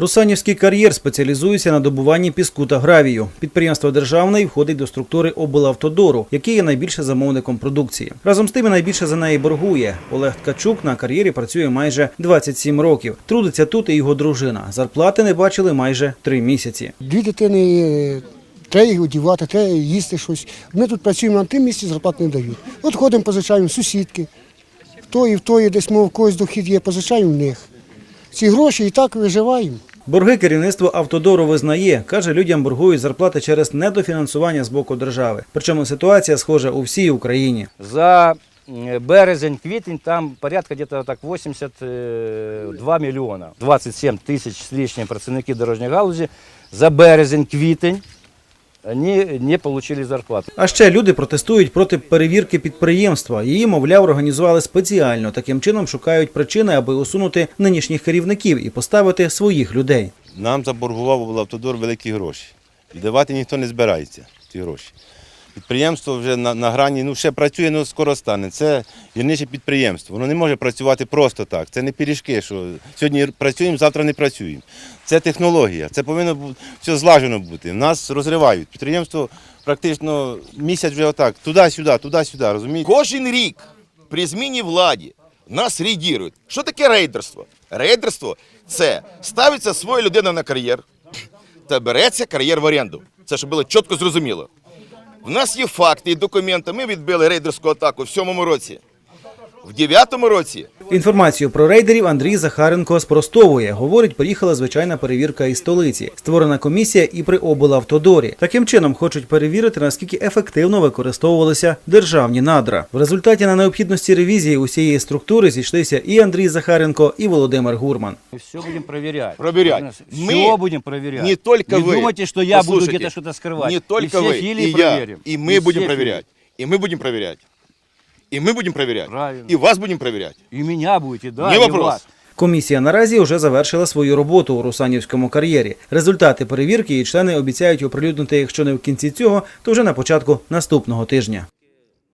Русанівський кар'єр спеціалізується на добуванні піску та гравію. Підприємство державне і входить до структури облавтодору, який є найбільше замовником продукції. Разом з тим і найбільше за неї боргує. Олег Ткачук на кар'єрі працює майже 27 років. Трудиться тут і його дружина. Зарплати не бачили майже три місяці. Дві дитини треба їх одівати, треба їсти щось. Ми тут працюємо на тим місці, зарплат не дають. От ходимо, позичаємо сусідки. В тої, в тої, десь мов, когось дохід є, позичаємо в них. Ці гроші і так виживаємо. Борги керівництво автодору визнає. каже, людям боргують зарплати через недофінансування з боку держави. Причому ситуація схожа у всій Україні. За березень, квітень там порядка где-то так 82 мільйона. 27 тисяч з лишнім працівників дорожньої галузі за березень, квітень вони не отримали зарплату. А ще люди протестують проти перевірки підприємства. Її, мовляв, організували спеціально. Таким чином шукають причини, аби усунути нинішніх керівників і поставити своїх людей. Нам заборгував облавтодор великі гроші. Віддавати ніхто не збирається ці гроші. Підприємство вже на, на грані, ну ще працює, ну скоро стане. Це гірниче підприємство. Воно не може працювати просто так. Це не пиріжки, що сьогодні працюємо, завтра не працюємо. Це технологія, це повинно бути все злажено бути. Нас розривають. Підприємство практично місяць вже отак, туди-сюди, туди-сюди, розумієте? Кожен рік при зміні владі нас рейдірують. Що таке рейдерство? Рейдерство це ставиться своя людина на кар'єр та береться кар'єр в оренду. Це щоб було чітко зрозуміло. В нас є факти і документи. Ми відбили рейдерську атаку в сьомому році В дев'ятому році Інформацію про рейдерів Андрій Захаренко спростовує. Говорить, приїхала звичайна перевірка із столиці. Створена комісія і при облавтодорі. Таким чином хочуть перевірити, наскільки ефективно використовувалися державні надра. В результаті на необхідності ревізії усієї структури зійшлися і Андрій Захаренко, і Володимир Гурман. Мы все будем проверять. Проверять. Все Мы будем проверять. не только не вы. думайте, что я буду Послушайте, где-то что-то скрывать. Не И только все вы, филии и я, проверим. и мы будем все проверять. И мы будем проверять. И мы будем проверять. Правильно. И вас будем проверять. І мене меня будете, да, Не і вопрос. вас. Комісія наразі вже завершила свою роботу у Русанівському кар'єрі. Результати перевірки її члени обіцяють оприлюднити, якщо не в кінці цього, то вже на початку наступного тижня.